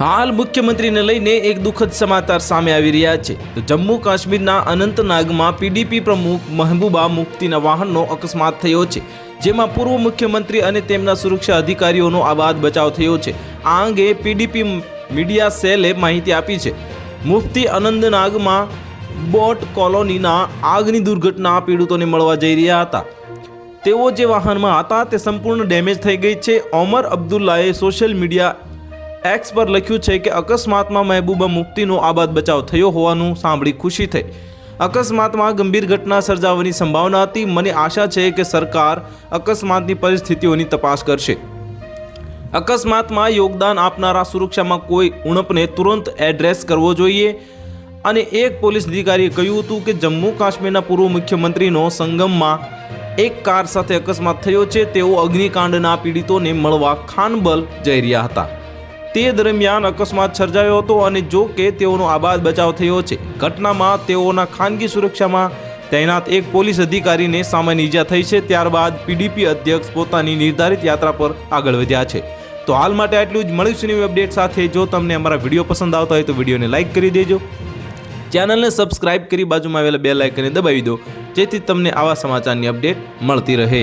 હાલ મુખ્યમંત્રીને લઈને એક દુઃખદ સમાચાર સામે આવી રહ્યા છે. તો જમ્મુ કાશ્મીરના અનંતનાગમાં પીડીપી પ્રમુખ મહેબૂબા મુફ્તીના વાહનનો અકસ્માત થયો છે, જેમાં પૂર્વ મુખ્યમંત્રી અને તેમના સુરક્ષા અધિકારીઓનો આબાદ બચાવ થયો છે. આ અંગે પીડીપી મીડિયા સેલે માહિતી આપી છે. મુફ્તી અનંતનાગમાં બોટ કોલોનીના આગની દુર્ઘટના પીડિતોને મળવા જઈ રહ્યા હતા. તેઓ જે વાહનમાં હતા તે સંપૂર્ણ ડેમેજ થઈ ગઈ છે. ઓમર અબ્દુલ્લાએ સોશિયલ મીડિયા એક્સ પર લખ્યું છે કે અકસ્માતમાં મહેબૂબા મુફ્તીનો આબાદ બચાવ થયો હોવાનું સાંભળી ખુશી થઈ. અકસ્માતમાં ગંભીર ઘટના સર્જાવાની સંભાવના હતી. મને આશા છે કે સરકાર અકસ્માતની પરિસ્થિતિઓની તપાસ કરશે. અકસ્માતમાં યોગદાન આપનારા સુરક્ષામાં કોઈ ઉણપને તુરંત એડ્રેસ કરવો જોઈએ. અને એક પોલીસ અધિકારીએ કહ્યું હતું કે જમ્મુ કાશ્મીરના પૂર્વ મુખ્યમંત્રીનો સંગમમાં એક કાર સાથે અકસ્માત થયો છે. તેઓ અગ્નિકાંડના પીડિતોને મળવા ખાનબલ જઈ રહ્યા હતા. તે દરમિયાન અકસ્માત સર્જાયો હતો અને જો કે તેઓનો આબાદ બચાવ થયો છે. ઘટનામાં તેઓના ખાનગી સુરક્ષામાં તૈનાત એક પોલીસ અધિકારીને સામાન્ય ઈજા થઈ છે. ત્યારબાદ પીડીપી અધ્યક્ષ પોતાની નિર્ધારિત યાત્રા પર આગળ વધ્યા છે. તો હાલ માટે આટલું જ. મળીશું નવી અપડેટ સાથે. જો તમને અમારા વીડિયો પસંદ આવતા હોય તો વિડીયોને લાઇક કરી દેજો. ચેનલને સબસ્ક્રાઇબ કરી બાજુમાં આવેલા બે લાઇકને દબાવી દો. જેથી તમને આવા સમાચારની અપડેટ મળતી રહે.